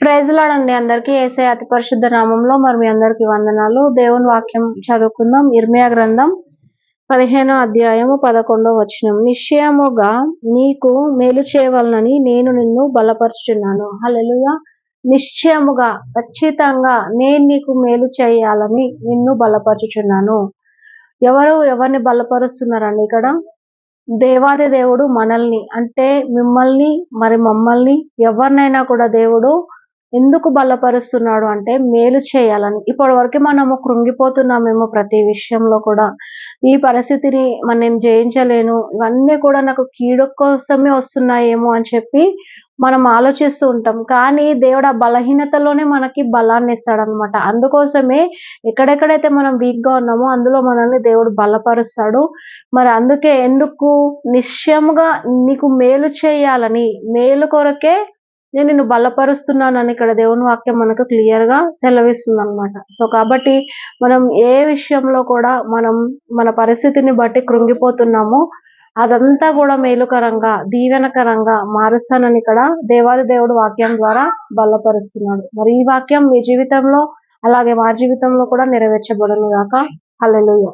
ప్రైజ్లాడండి అందరికీ ఏసే అతి పరిశుద్ధ నామంలో మరి మీ అందరికి వందనాలు. దేవుని వాక్యం చదువుకుందాం. ఇర్మియా గ్రంథం పదిహేనో అధ్యాయము పదకొండో వచనం. నిశ్చయముగా నీకు మేలు చేయవలనని నేను నిన్ను బలపరుచున్నాను హల్లెలూయా. నిశ్చయముగా ఖచ్చితంగా నేను నీకు మేలు చేయాలని నిన్ను బలపరుచుచున్నాను. ఎవరు ఎవరిని బలపరుస్తున్నారండి ఇక్కడ? దేవాది దేవుడు మనల్ని అంటే మిమ్మల్ని మరి మమ్మల్ని ఎవరినైనా కూడా దేవుడు ఎందుకు బలపరుస్తున్నాడు అంటే మేలు చేయాలని. ఇప్పటి వరకు మనము కృంగిపోతున్నామేమో ప్రతి విషయంలో కూడా. ఈ పరిస్థితిని మనం నేను జయించలేను. ఇవన్నీ కూడా నాకు కీడు కోసమే వస్తున్నాయేమో అని చెప్పి మనం ఆలోచిస్తూ ఉంటాం. కానీ దేవుడు ఆ బలహీనతలోనే మనకి బలాన్ని ఇస్తాడు అనమాట అందుకోసమే ఎక్కడెక్కడైతే మనం వీక్గా ఉన్నామో అందులో మనల్ని దేవుడు బలపరుస్తాడు. మరి అందుకే ఎందుకు నిశ్చయముగా నీకు మేలు చేయాలని మేలు కొరకే నేను నిన్ను బలపరుస్తున్నానని ఇక్కడ దేవుని వాక్యం మనకు క్లియర్గా సెలవిస్తుంది అనమాట సో కాబట్టి మనం ఏ విషయంలో కూడా మనం మన పరిస్థితిని బట్టి కృంగిపోతున్నామో అదంతా కూడా మేలుకరంగా దీవెనకరంగా మారుస్తానని ఇక్కడ దేవాది దేవుడు వాక్యం ద్వారా బలపరుస్తున్నాడు. మరి ఈ వాక్యం మీ జీవితంలో అలాగే మా జీవితంలో కూడా నెరవేర్చబడును గాక హల్లెలూయా